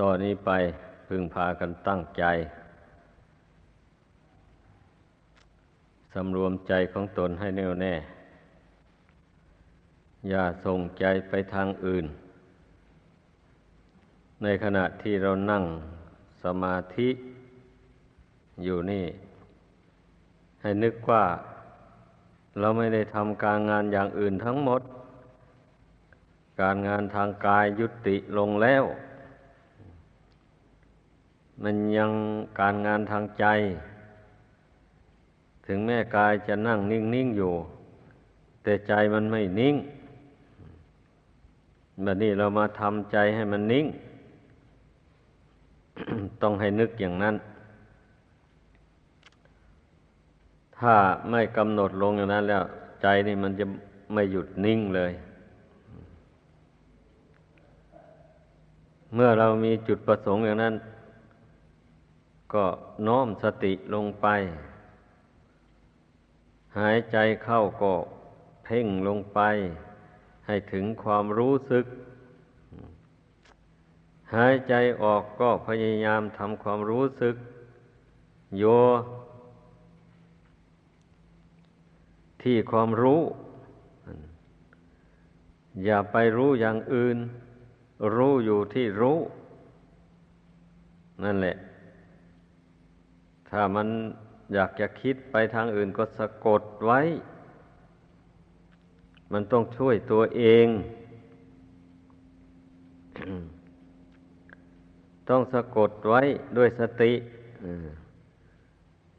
ต่อนนี้ไปพึงพากันตั้งใจ สำรวมใจของตนให้แน่วแน่ อย่าส่งใจไปทางอื่น ในขณะที่เรานั่งสมาธิอยู่นี่ ให้นึกว่าเราไม่ได้ทำการงานอย่างอื่นทั้งหมด การงานทางกายยุติลงแล้ว มันยังการงานทางใจ ถึงแม่กายจะนั่งนิ่งๆอยู่ แต่ใจมันไม่นิ่งแบบนี้เรามาทำใจให้มันนิ่ง ต้องให้นึกอย่างนั้น ถ้าไม่กำหนดลงอย่างนั้นแล้ว ใจนี่มันจะไม่หยุดนิ่งเลย เมื่อเรามีจุดประสงค์อย่างนั้น ก็น้อมสติลงไป หายใจเข้าก็เพ่งลงไป ให้ถึงความรู้สึก หายใจออกก็พยายามทำความรู้สึก โย ที่ความรู้ อย่าไปรู้อย่างอื่น รู้อยู่ที่รู้ นั่นแหละ ถ้ามันอยากจะคิดไปทางอื่นก็สะกดไว้ มันต้องช่วยตัวเอง ต้องสะกดไว้ด้วยสติ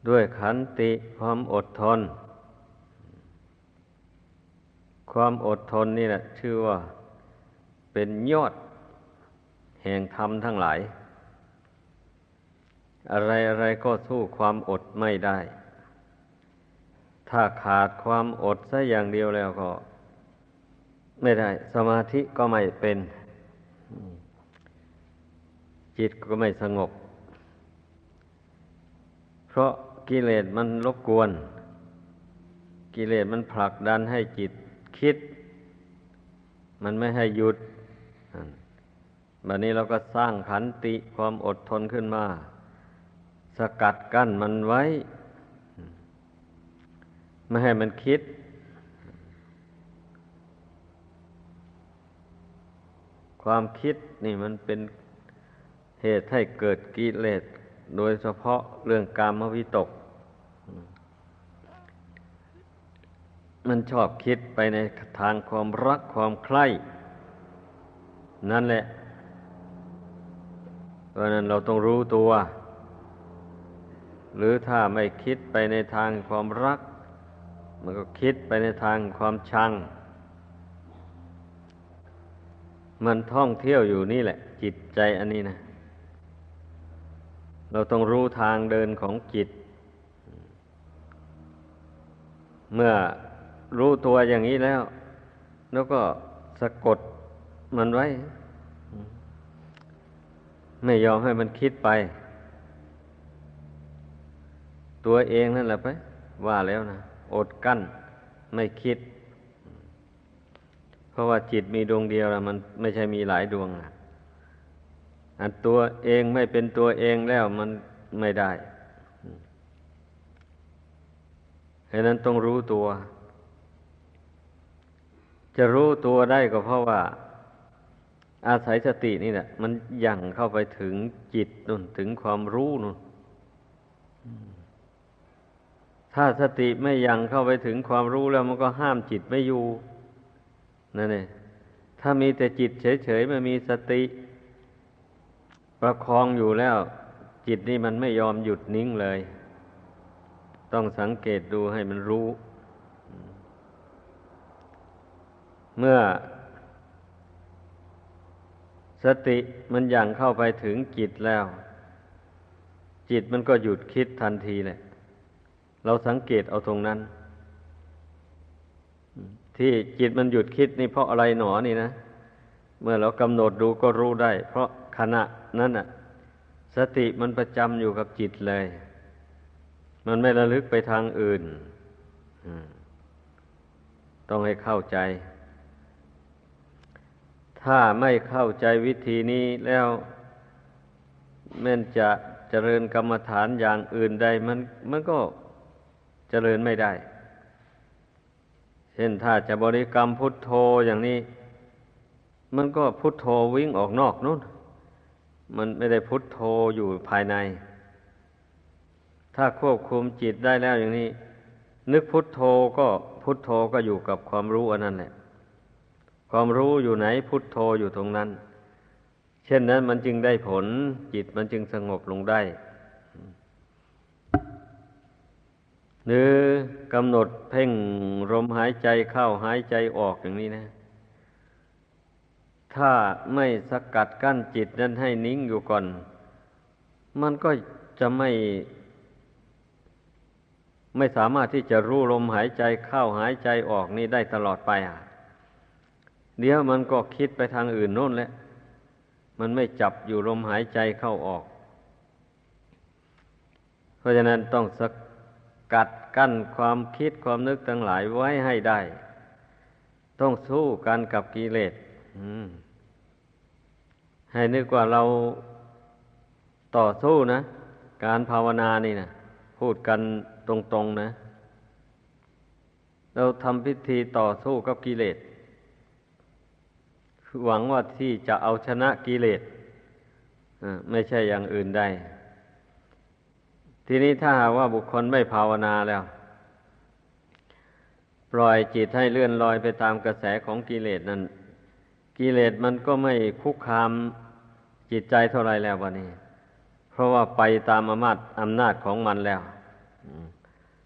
ด้วยขันติความอดทน ความอดทนนี่แหละชื่อว่าเป็นยอด แห่งธรรมทั้งหลาย อะไรอะไรก็สู้ความอดไม่ได้ ถ้าขาดความอดซะอย่างเดียวแล้วก็ ไม่ได้ สมาธิก็ไม่เป็น จิตก็ไม่สงบ เพราะกิเลสมันรบกวน กิเลสมันผลักดันให้จิตคิด มันไม่ให้หยุด บัดนี้เราก็สร้างขันติความอดทนขึ้นมา สกัดกั้นมันไว้ ไม่ให้มันคิด ความคิดนี่มันเป็นเหตุให้เกิดกิเลสโดยเฉพาะเรื่องกามวิตก มันชอบคิดไปในทางความรักความใคร่นั่นแหละ เพราะนั้นเราต้องรู้ตัว หรือถ้าไม่คิดไปในทางความรัก มันก็คิดไปในทางความชัง มันท่องเที่ยวอยู่นี่แหละ จิตใจอันนี้นะ เราต้องรู้ทางเดินของจิต เมื่อรู้ตัวอย่างนี้แล้ว แล้วก็สะกดมันไว้ ไม่ยอมให้มันคิดไป ตัวเองนั่นแหละไป ว่าแล้วนะอดกั้นไม่คิด เพราะว่าจิตมีดวงเดียวแล้วมันไม่ใช่มีหลายดวงนะอันตัวเองไม่เป็นตัวเองแล้วมันไม่ได้ฉะนั้นต้องรู้ตัว จะรู้ตัวได้ก็เพราะว่า อาศัยสตินี่แหละมันยั่งเข้าไปถึงจิตนุ่นถึงความรู้นุ่น ถ้าสติไม่ยังเข้าไปถึงความรู้แล้วมันก็ห้ามจิตไม่อยู่นั่นเองถ้ามีแต่จิตเฉยๆไม่มีสติ ประคองอยู่แล้ว จิตนี่มันไม่ยอมหยุดนิ่งเลย ต้องสังเกตดูให้มันรู้ เมื่อ สติมันยังเข้าไปถึงจิตแล้ว จิตมันก็หยุดคิดทันทีเลย เราสังเกตเอาตรงนั้น ที่จิตมันหยุดคิดนี่เพราะอะไรหนอนี่นะ เมื่อเรากำหนดดูก็รู้ได้ เพราะขณะนั้นอะ สติมันประจำอยู่กับจิตเลย มันไม่ระลึกไปทางอื่น ต้องให้เข้าใจ ถ้าไม่เข้าใจวิธีนี้แล้วแม้นจะเจริญกรรมฐานอย่างอื่นใดมันมันก็ เจริญไม่ได้ เช่นถ้าจะบริกรรมพุทโธอย่างนี้ มันก็พุทโธวิ่งออกนอกนู่น มันไม่ได้พุทโธอยู่ภายใน ถ้าควบคุมจิตได้แล้วอย่างนี้ นึกพุทโธก็พุทโธก็อยู่กับความรู้อันนั้นแหละ ความรู้อยู่ไหนพุทโธอยู่ตรงนั้น เช่นนั้นมันจึงได้ผลจิตมันจึงสงบลงได้ หรือกำหนดเพ่งลมหายใจเข้าหายใจออกอย่างนี้นะ ถ้าไม่สกัดกั้นจิตนั้นให้นิ่งอยู่ก่อน มันก็จะไม่ ไม่สามารถที่จะรู้ลมหายใจเข้าหายใจออกนี่ได้ตลอดไปอะ เดี๋ยวมันก็คิดไปทางอื่นโน่นแหละ มันไม่จับอยู่ลมหายใจเข้าออก เพราะฉะนั้นต้องส กัดกั้นความคิดความนึกทั้งหลายไว้ให้ได้ ต้องสู้กันกับกิเลสให้นึกว่าเราต่อสู้นะ การภาวนานี่นะพูดกันตรงๆนะ เราทำพิธีต่อสู้กับกิเลสหวังว่าที่จะเอาชนะกิเลสไม่ใช่อย่างอื่นได้ ทีนี้ถ้าหากว่าบุคคลไม่ภาวนาแล้ว ปล่อยจิตให้เลื่อนลอยไปตามกระแสของกิเลสนั้นกิเลสมันก็ไม่คุกคามจิตใจเท่าไรแล้ววันนี้เพราะว่าไปตามอำนาจอำนาจของมันแล้ว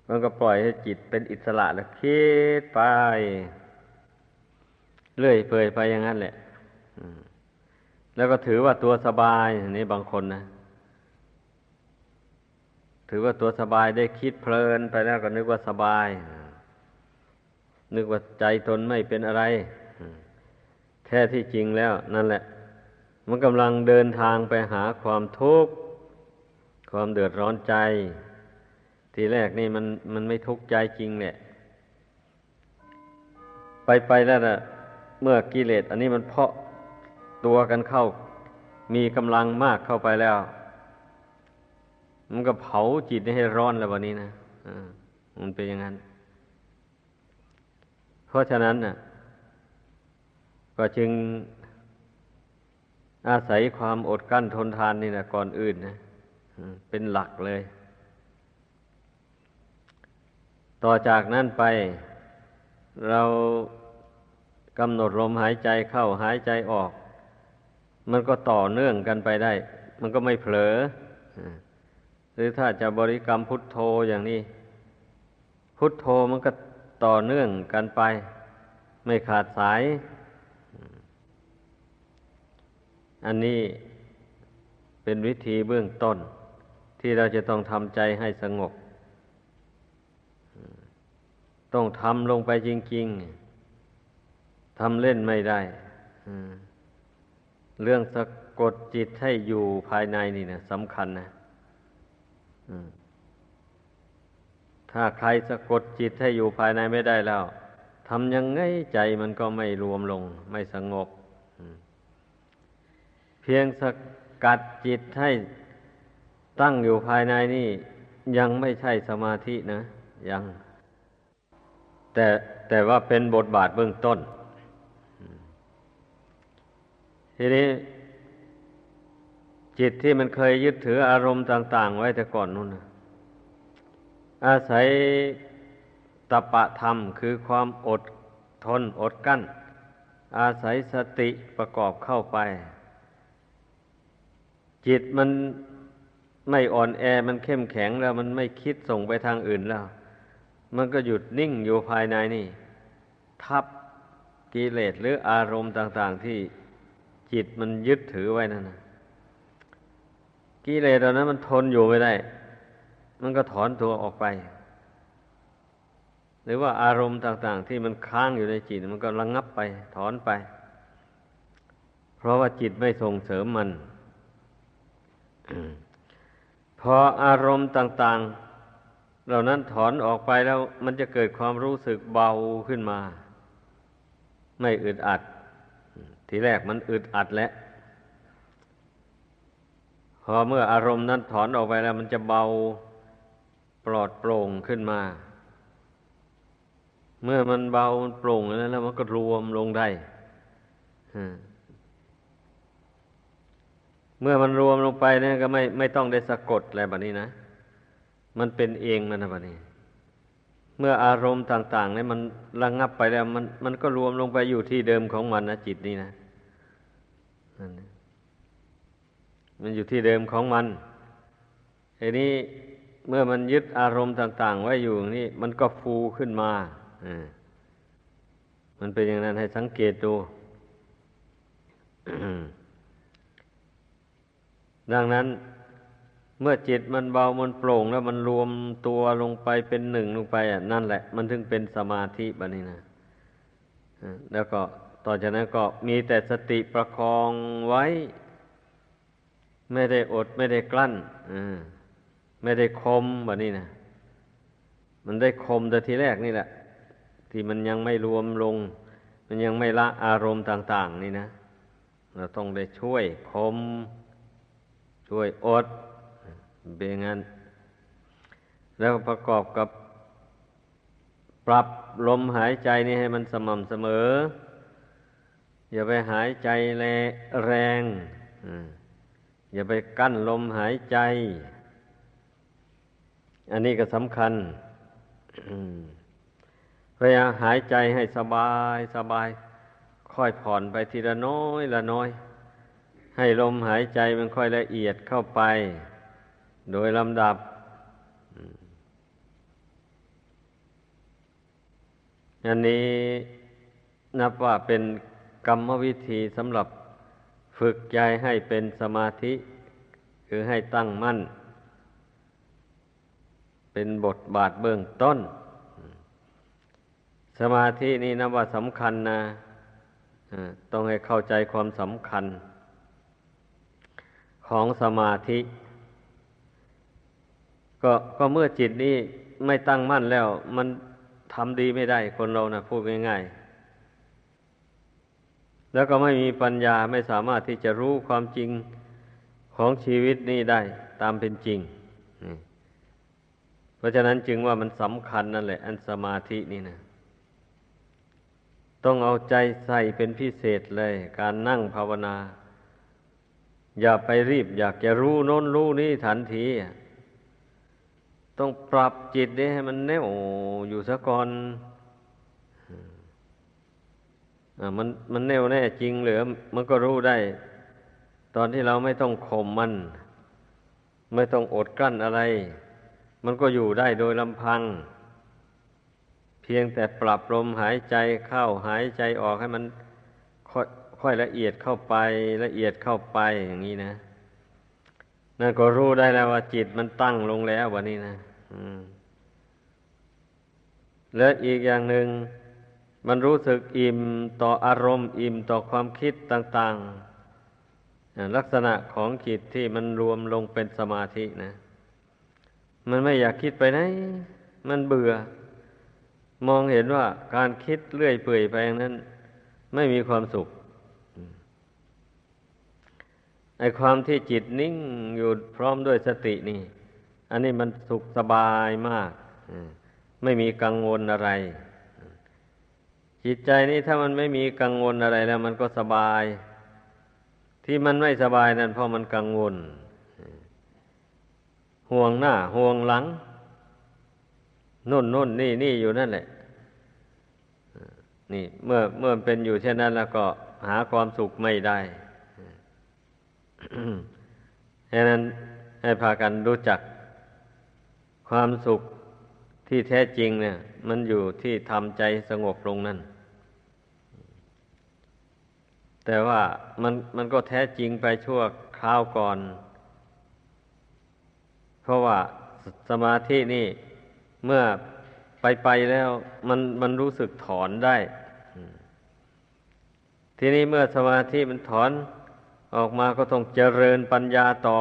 มันก็ปล่อยให้จิตเป็นอิสระแล้วคิดไป เรื่อยเปื่อยไปอย่างนั้นแหละแล้วก็ถือว่าตัวสบายนี่บางคนนะ ถือว่าตัวสบายได้คิดเพลินไปแล้วก็นึกว่าสบาย นึกว่าใจตนไม่เป็นอะไร แท้ที่จริงแล้ว นั่นแหละ มันกำลังเดินทางไปหาความทุกข์ความเดือดร้อนใจ ทีแรกนี่มันมันไม่ทุกข์ใจจริงเนี่ยไปไปแล้วนะเมื่อกิเลสอันนี้มันเพาะตัวกันเข้า มีกำลังมากเข้าไปแล้ว มันก็เผาจิตให้ร้อนแล้ววันนี้นะมันเป็นอย่างนั้น เพราะฉะนั้นน่ะ ก็จึงอาศัยความอดกั้นทนทานนี่นะก่อนอื่นนะเป็นหลักเลย ต่อจากนั้นไป เรากำหนดลมหายใจเข้าหายใจออก มันก็ต่อเนื่องกันไปได้ มันก็ไม่เผลอ หรือถ้าจะบริกรรมพุทโธอย่างนี้ พุทโธมันก็ต่อเนื่องกันไป ไม่ขาดสาย อันนี้เป็นวิธีเบื้องต้น ที่เราจะต้องทำใจให้สงบ ต้องทำลงไปจริง ๆทำเล่นไม่ได้เรื่องสะกดจิตให้อยู่ภายในนี่นะสำคัญนะ ถ้าใครสะกดจิตให้อยู่ภายในไม่ได้แล้วทำยังไงใจมันก็ไม่รวมลง ไม่สงบ เพียงสกัดจิตให้ตั้งอยู่ภายในนี่ยังไม่ใช่สมาธินะยัง แต่แต่ว่าเป็นบทบาทเบื้องต้น ทีนี้ จิตที่มันเคยยึดถืออารมณ์ต่าง ๆ ไว้แต่ก่อนนู่นอาศัยตปะธรรมคือความอดทนอดกั้น อาศัยสติประกอบเข้าไป จิตมันไม่อ่อนแอมันเข้มแข็งแล้วมันไม่คิดส่งไปทางอื่นแล้ว มันก็หยุดนิ่งอยู่ภายในนี่ ทับกิเลสหรืออารมณ์ต่าง ๆ ที่จิตมันยึดถือไว้นั่นนะ กิเลสเหล่านั้นมันทนอยู่ไม่ได้ มันก็ถอนตัวออกไป หรือว่าอารมณ์ต่าง ๆ ที่มันค้างอยู่ในจิต มันก็ระงงับไป ถอนไป เพราะว่าจิตไม่ส่งเสริมมันพออารมณ์ต่าง ๆ เหล่านั้นถอนออกไปแล้วมันจะเกิดความรู้สึกเบาขึ้นมา ไม่อึดอัด ทีแรกมันอึดอัดแล้ว พอเมื่ออารมณ์นั้นถอนออกไปแล้ว มันจะเบาปลอดโปร่งขึ้นมา เมื่อมันเบาโปร่งแล้วแล้วมันก็รวมลงได้เมื่อมันรวมลงไปเนี่ยก็ไม่ไม่ต้องได้สะกดอะไรแบบนี้นะ มันเป็นเองมันนะแบบนี้ เมื่ออารมณ์ต่างๆเนี่ยมันระงงับไปแล้ว มันมันก็รวมลงไปอยู่ที่เดิมของมันนะจิตนี่นะนั่น มันอยู่ที่เดิมของมันทีนี้เมื่อมันยึดอารมณ์ต่าง ๆ ไว้อยู่นี่มันก็ฟูขึ้นมาอ่ามันเป็นอย่างนั้นให้สังเกตดู ดังนั้นเมื่อจิตมันเบามันโปร่งแล้วมันรวมตัวลงไปเป็นหนึ่งลงไปอะนั่นแหละ มันถึงเป็นสมาธิแบบนี้นะแล้วก็ต่อจากนั้นก็มีแต่สติประคองไว้ ไม่ได้อด ไม่ได้กลั้นไม่ได้คมแบบนี้นะมันได้คมแต่ทีแรกนี่แหละ ที่มันยังไม่รวมลง มันยังไม่ละอารมณ์ต่าง ๆ นี่นะเราต้องได้ช่วยคม ช่วยอดเป็นงั้นแล้วประกอบกับปรับลมหายใจนี่ให้มันสม่ำเสมอ อย่าไปหายใจแแรง อย่าไปกั้นลมหายใจ อันนี้ก็สำคัญพยายามหายใจให้สบายสบาย ค่อยผ่อนไปทีละน้อยละน้อย ให้ลมหายใจมันค่อยละเอียดเข้าไป โดยลำดับอันนี้นับว่าเป็นกรรมวิธีสำหรับ ฝึกใจให้เป็นสมาธิ คือให้ตั้งมั่น เป็นบทบาทเบื้องต้น สมาธินี่นับว่าสำคัญนะต้องให้เข้าใจความสำคัญ ของสมาธิ ก็ก็เมื่อจิตนี้ไม่ตั้งมั่นแล้ว มันทำดีไม่ได้คนเรานะพูดง่ายๆ แล้วก็ไม่มีปัญญาไม่สามารถที่จะรู้ความจริงของชีวิตนี้ได้ตามเป็นจริง เพราะฉะนั้นจึงว่ามันสำคัญนั่นแหละ อันสมาธินี่นะ ต้องเอาใจใส่เป็นพิเศษเลย การนั่งภาวนา อย่าไปรีบ อยากจะรู้โน้นรู้นี่ทันที ต้องปรับจิตนี้ให้มันแน่วอยู่ซะก่อน มันมันแน่วแน่จริงหรือ มันก็รู้ได้ ตอนที่เราไม่ต้องข่มมัน ไม่ต้องอดกลั้นอะไร มันก็อยู่ได้โดยลำพัง เพียงแต่ปรับลมหายใจเข้าหายใจออกให้มันค่อยละเอียดเข้าไปละเอียดเข้าไปอย่างนี้นะนั่นก็รู้ได้แล้วว่าจิตมันตั้งลงแล้ววันนี้นะและอีกอย่างหนึ่ง มันรู้สึกอิ่มต่ออารมณ์ อิ่มต่อความคิดต่าง ๆ ลักษณะของจิตที่มันรวมลงเป็นสมาธินะ มันไม่อยากคิดไปไหน มันเบื่อ มองเห็นว่าการคิดเลื่อยเปื่อยไปอย่างนั้น ไม่มีความสุขไอความที่จิตนิ่งอยู่พร้อมด้วยสตินี่ อันนี้มันสุขสบายมาก ไม่มีกังวลอะไร จิตใจนี้ถ้ามันไม่มีกังวลอะไรแล้ว มันก็สบาย ที่มันไม่สบายนั่นเพราะมันกังวล ห่วงหน้า ห่วงหลังนุ่นนุ่นนี่นี่อยู่นั่นแหละนี่ เมื่อเมื่อเป็นอยู่เช่นนั้นแล้วก็หาความสุขไม่ได้ดังนั้นให้พากันรู้จัก ความสุขที่แท้จริงเนี่ย มันอยู่ที่ทำใจสงบลงนั่น แต่ว่ามันมันก็แท้จริงไปชั่วคราวก่อน เพราะว่าสมาธินี่เมื่อไปไปแล้วมันมันรู้สึกถอนได้ ทีนี้เมื่อสมาธิมันถอนออกมาก็ต้องเจริญปัญญาต่อ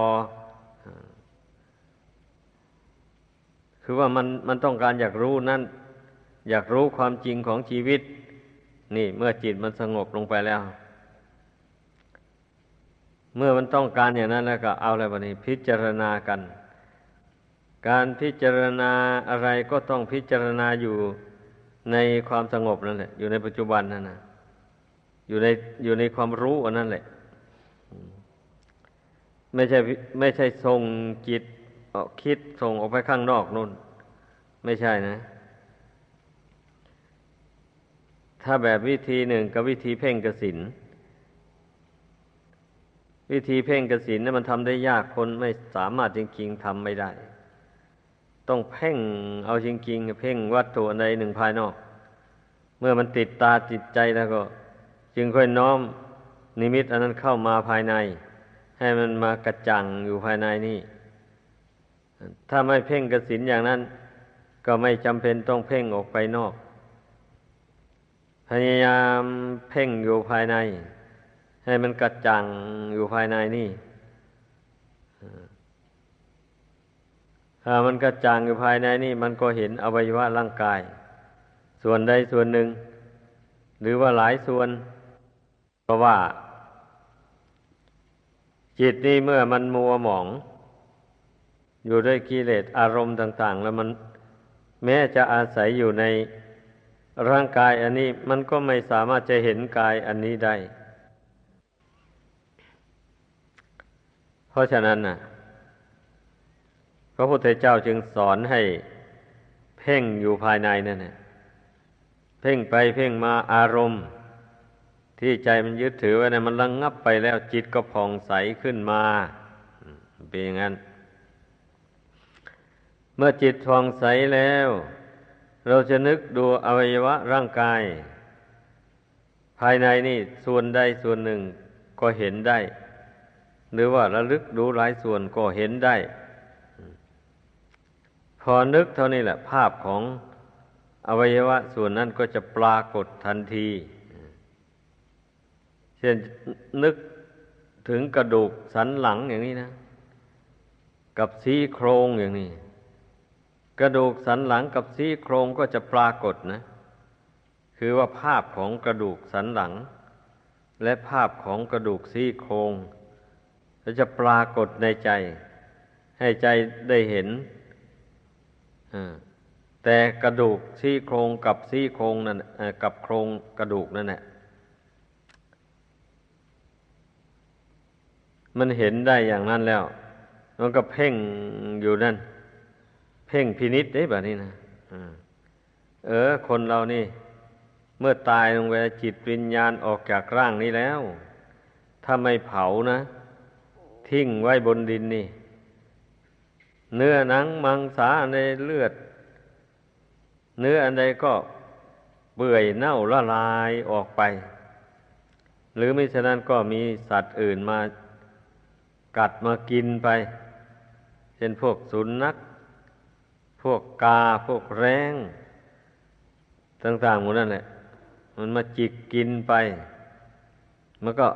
คือว่ามันมันต้องการอยากรู้นั่น อยากรู้ความจริงของชีวิต นี่เมื่อจิตมันสงบลงไปแล้ว เมื่อมันต้องการอย่างนั้นแล้วก็เอาอะไรบ้านี้ พิจารณากัน การพิจารณาอะไรก็ต้องพิจารณาอยู่ในความสงบนั่นแหละ อยู่ในปัจจุบันนั่นนะอยู่ในอยู่ในความรู้อันนั้นแหละ ไม่ใช่ไม่ใช่ส่งจิตออกคิดส่งออกไปข้างนอกนู่น ไม่ใช่นะ ถ้าแบบวิธีหนึ่งกับวิธีเพ่งกสิน วิธีเพ่งกสินนี่มันทำได้ยากคนไม่สามารถจริงๆทำไม่ได้ ต้องเพ่งเอาจริงๆเพ่งวัตถุใดหนึ่งภายนอก เมื่อมันติดตาจิตใจแล้วก็ จึงค่อยน้อมนิมิตอันนั้นเข้ามาภายใน ให้มันมากระจังอยู่ภายในนี่ ถ้าไม่เพ่งกสินอย่างนั้น ก็ไม่จำเป็นต้องเพ่งออกไปนอก พยายามเพ่งอยู่ภายใน ให้มันกระจ่างอยู่ภายในนี่ถ้ามันกระจ่างอยู่ภายในนี่ มันก็เห็นอวัยวะร่างกาย ส่วนใดส่วนหนึ่ง หรือว่าหลายส่วนเพราะว่า จิตนี่เมื่อมันมัวหมอง อยู่ด้วยกิเลสอารมณ์ต่าง ๆ แล้วมันแม้จะอาศัยอยู่ในร่างกายอันนี้ มันก็ไม่สามารถจะเห็นกายอันนี้ได้ เพราะฉะนั้นน่ะพระพุทธเจ้าจึงสอนให้เพ่งอยู่ภายในนั่นแหละเพ่งไปเพ่งมาอารมณ์ ที่ใจมันยึดถือไว้เนี่ยมันระงงับไปแล้วจิตก็ผ่องใสขึ้นมาเป็นอย่างนั้น เมื่อจิตผ่องใสแล้ว เราจะนึกดูอวัยวะร่างกาย ภายในนี่ส่วนใดส่วนหนึ่งก็เห็นได้ หรือว่าระลึกดูหลายส่วนก็เห็นได้ พอนึกเท่านี้แหละ ภาพของอวัยวะส่วนนั้นก็จะปรากฏทันที เช่นนึกถึงกระดูกสันหลังอย่างนี้นะ กับซี่โครงอย่างนี้ กระดูกสันหลังกับซี่โครงก็จะปรากฏนะ คือว่าภาพของกระดูกสันหลัง และภาพของกระดูกซี่โครง แล้วจะปรากฏในใจ ให้ใจได้เห็นแต่กระดูกซี่โครงกับซี่โครงนั่นกับโครงกระดูกนั่นแหละมันเห็นได้อย่างนั้นแล้ว มันก็เพ่งอยู่นั่น เพ่งพินิษได้แบบนี้นะเออ คนเรานี่ เมื่อตายลงไปจิตวิญญาณออกจากร่างนี้แล้ว ถ้าไม่เผานะ ทิ้งไว้บนดินนี่ เนื้อหนังมังสาในเลือด เนื้ออันใดก็เปื่อยเน่าละลายออกไป หรือไม่ฉะนั้นก็มีสัตว์อื่นมากัดมากินไป เช่นพวกสุนัขพวกกาพวกแร้งต่างๆหมดนั่นแหละมันมาจิกกินไป มันก็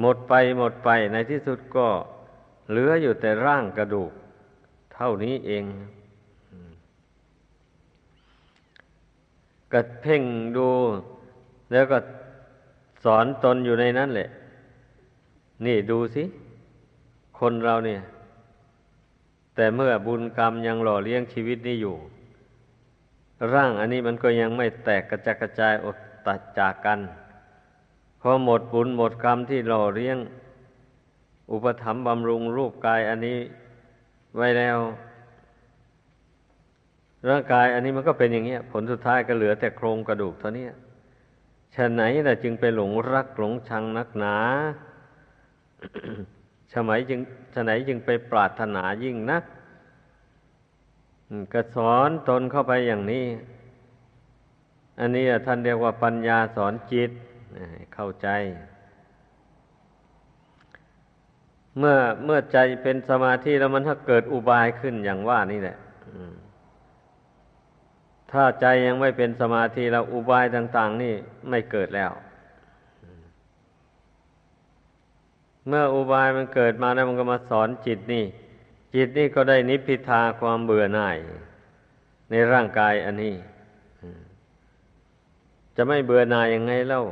หมดไปหมดไปในที่สุดก็เหลืออยู่แต่ร่างกระดูก เท่านี้เองก็เพ่งดู แล้วก็สอนตนอยู่ในนั้นแหละ นี่ดูสิ คนเราเนี่ย แต่เมื่อบุญกรรมยังหล่อเลี้ยงชีวิตนี้อยู่ ร่างอันนี้มันก็ยังไม่แตกกระจัดกระจายอดตัดจากกัน พอหมดบุญหมดกรรมที่หล่อเลี้ยง อุปถัมภ์บำรุงรูปกายอันนี้ไว้แล้ว ร่างกายอันนี้มันก็เป็นอย่างนี้ผลสุดท้ายก็เหลือแต่โครงกระดูกเท่านี้ฉะไหนล่ะจึงไปหลงรักหลงชังนักหนาฉะไหนจึงฉะไหนจึงไปปรารถนายิ่งนักก็สอนตนเข้าไปอย่างนี้ อันนี้ท่านเรียกว่าปัญญาสอนจิต เข้าใจ เมื่อเมื่อใจเป็นสมาธิแล้วมันถ้าเกิดอุบายขึ้นอย่างว่านี่แหละถ้าใจยังไม่เป็นสมาธิแล้วอุบายต่าง ๆ นี่ไม่เกิดแล้ว เมื่ออุบายมันเกิดมาแล้วมันก็มาสอนจิตนี่ จิตนี่ก็ได้นิพพิทาความเบื่อหน่าย ในร่างกายอันนี้ จะไม่เบื่อหน่ายยังไงเล่า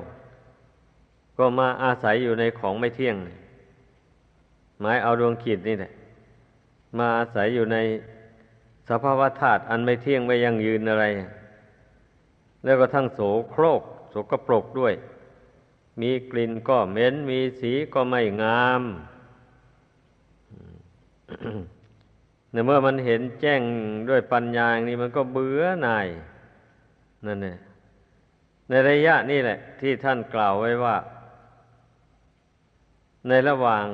ก็มาอาศัยอยู่ในของไม่เที่ยง หมายเอาดวงจิตนี่แหละ มาอาศัยอยู่ในสภาวะธาตุอันไม่เที่ยงไม่ยั่งยืนอะไร แล้วก็ทั้งโสโครกโสกปรกด้วย มีกลิ่นก็เหม็น มีสีก็ไม่งามในเมื่อมันเห็นแจ้งด้วยปัญญาอย่างนี้มันก็เบื่อหน่ายนั่นเนี่ยในระยะนี้แหละ ที่ท่านกล่าวไว้ว่า ในระหว่าง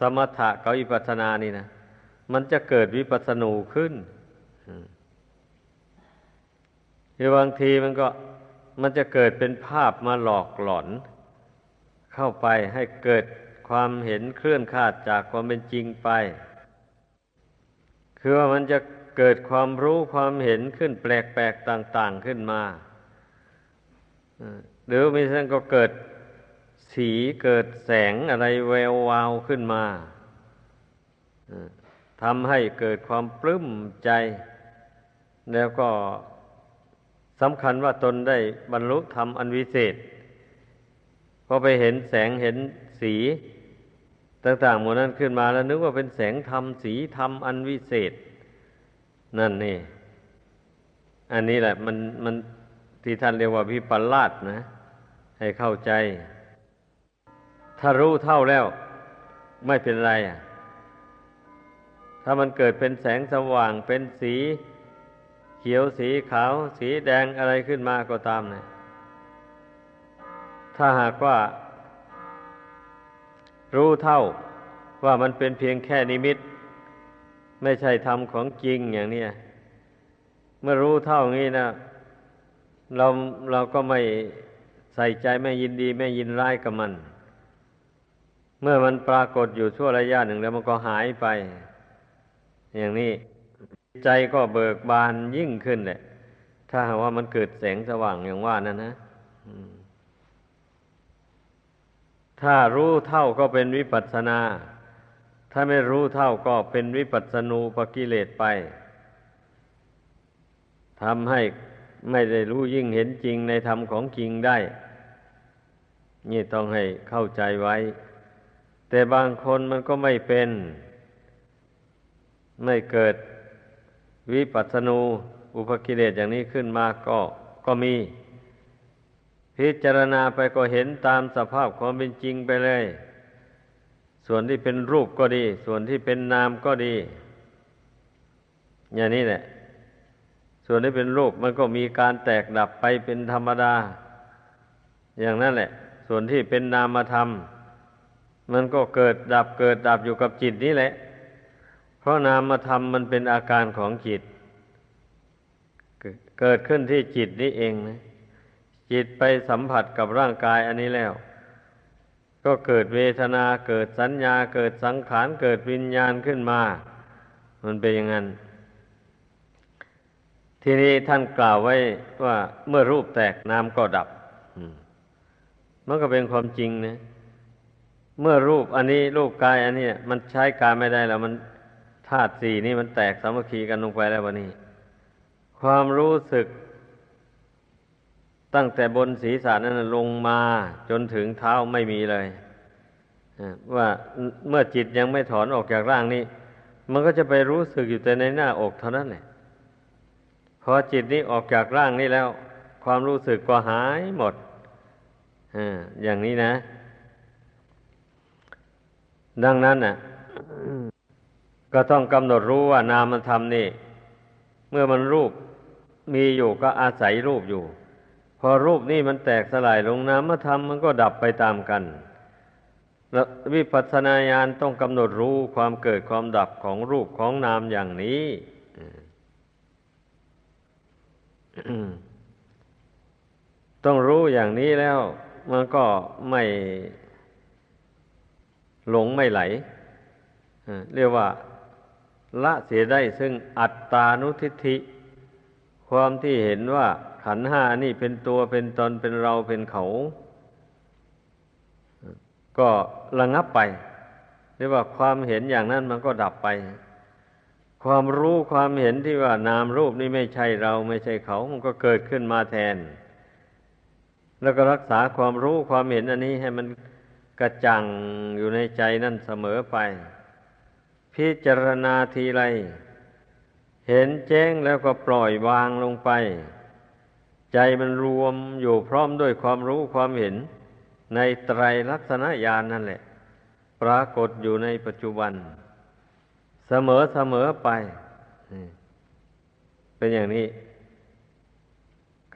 สมถะกับวิปัสสนานี่นะมันจะเกิดวิปัสสนูขึ้นคือบางทีมันก็มันจะเกิดเป็นภาพมาหลอกหลอน เข้าไปให้เกิดความเห็นเคลื่อนคาดจากความเป็นจริงไป คือว่ามันจะเกิดความรู้ความเห็นขึ้นแปลกๆต่าง ๆขึ้นมาหรือไม่ใช่ก็เกิด สีเกิดแสงอะไรแวววาวขึ้นมาทำให้เกิดความปลื้มใจ แล้วก็สำคัญว่าตนได้บรรลุธรรมอันวิเศษพอไปเห็นแสงเห็นสี ต่างๆหมดนั้นขึ้นมาแล้วนึกว่าเป็นแสงธรรมสีธรรมอันวิเศษ นั่นนี่ อันนี้แหละมันมันที่ท่านเรียกว่าวิปลาสนะ ให้เข้าใจ ถ้ารู้เท่าแล้ว ไม่เป็นไรอะ ถ้ามันเกิดเป็นแสงสว่างเป็นสีเขียวสีขาว สีแดงอะไรขึ้นมาก็ตามนะถ้าหากว่า รู้เท่าว่ามันเป็นเพียงแค่นิมิต ไม่ใช่ธรรมของจริงอย่างนี้เมื่อรู้เท่างี้นะเราเราก็ไม่ใส่ใจไม่ยินดี ไม่ยินร้ายกับมัน เมื่อมันปรากฏอยู่ชั่วระยะหนึ่งแล้วมันก็หายไป อย่างนี้ใจก็เบิกบานยิ่งขึ้นแหละ ถ้าหากว่ามันเกิดแสงสว่างอย่างว่านั่นนะถ้ารู้เท่าก็เป็นวิปัสสนา ถ้าไม่รู้เท่าก็เป็นวิปัสสนูปกิเลสไปทำให้ไม่ได้รู้ยิ่งเห็นจริงในธรรมของจริงได้ นี่ต้องให้เข้าใจไว้ แต่บางคนมันก็ไม่เป็น ไม่เกิดวิปัสสนูอุปกิเลสอย่างนี้ขึ้นมาก็ก็มี พิจารณาไปก็เห็นตามสภาพความเป็นจริงไปเลย ส่วนที่เป็นรูปก็ดี ส่วนที่เป็นนามก็ดี อย่างนี้แหละ ส่วนที่เป็นรูปมันก็มีการแตกดับไปเป็นธรรมดา อย่างนั้นแหละ ส่วนที่เป็นนามธรรม มันก็เกิดดับเกิดดับอยู่กับจิตนี่แหละ เพราะนามธรรมมันเป็นอาการของจิต เกิดขึ้นที่จิตนี่เองนะจิตไปสัมผัสกับร่างกายอันนี้แล้ว ก็เกิดเวทนาเกิดสัญญาเกิดสังขารเกิดวิญญาณขึ้นมา มันเป็นอย่างนั้น ทีนี้ท่านกล่าวไว้ว่าเมื่อรูปแตกนามก็ดับ มันก็เป็นความจริงนะ เมื่อรูปอันนี้รูปกายอันนี้มันใช้การไม่ได้แล้ว มันธาตุสี่นี่มันแตกสามัคคีกันลงไปแล้ววันนี้ ความรู้สึก ตั้งแต่บนศีรษะนั้นลงมาจนถึงเท้าไม่มีเลยว่าเมื่อจิตยังไม่ถอนออกจากร่างนี้ มันก็จะไปรู้สึกอยู่แต่ในหน้าอกเท่านั้นแหละพอจิตนี้ออกจากร่างนี้แล้ว ความรู้สึกก็หายหมดอย่างนี้นะ ดังนั้นน่ะก็ต้องกำหนดรู้ว่านามธรรมนี่ เมื่อมันรูปมีอยู่ก็อาศัยรูปอยู่ พอรูปนี่มันแตกสลายลงนามธรรมมันก็ดับไปตามกัน แล้ววิปัสสนาญาณต้องกำหนดรู้ความเกิดความดับของรูปของนามอย่างนี้ต้องรู้อย่างนี้แล้ว มันก็ไม่ หลงไม่ไหล เรียกว่า ละเสียได้ซึ่งอัตตานุทิฏฐิ ความที่เห็นว่าขันห้านี่เป็นตัวเป็นตนเป็นเราเป็นเขา ก็ระงับไป เรียกว่าความเห็นอย่างนั้นมันก็ดับไป ความรู้ความเห็นที่ว่านามรูปนี่ไม่ใช่เราไม่ใช่เขา มันก็เกิดขึ้นมาแทน แล้วก็รักษาความรู้ความเห็นอันนี้ให้มัน กระจ่างอยู่ในใจนั่นเสมอไป พิจารณาทีไร เห็นแจ้งแล้วก็ปล่อยวางลงไป ใจมันรวมอยู่พร้อมด้วยความรู้ความเห็น ในไตรลักษณญาณนนั่นแหละ ปรากฏอยู่ในปัจจุบัน เสมอเสมอไป เป็นอย่างนี้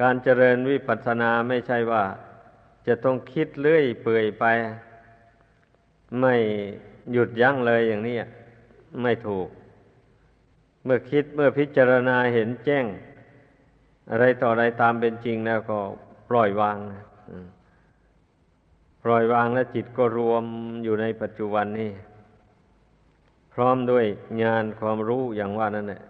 การเจริญวิปัสสนาไม่ใช่ว่าจะต้องคิดเลื่อยเปื่อยไป ไม่หยุดยั้งเลยอย่างนี้ไม่ถูก เมื่อคิดเมื่อพิจารณาเห็นแจ้ง อะไรต่ออะไรตามเป็นจริงแล้วก็ปล่อยวางปล่อยวางแล้วจิตก็รวมอยู่ในปัจจุบันนี้พร้อมด้วยงานความรู้อย่างว่านั่นแหละ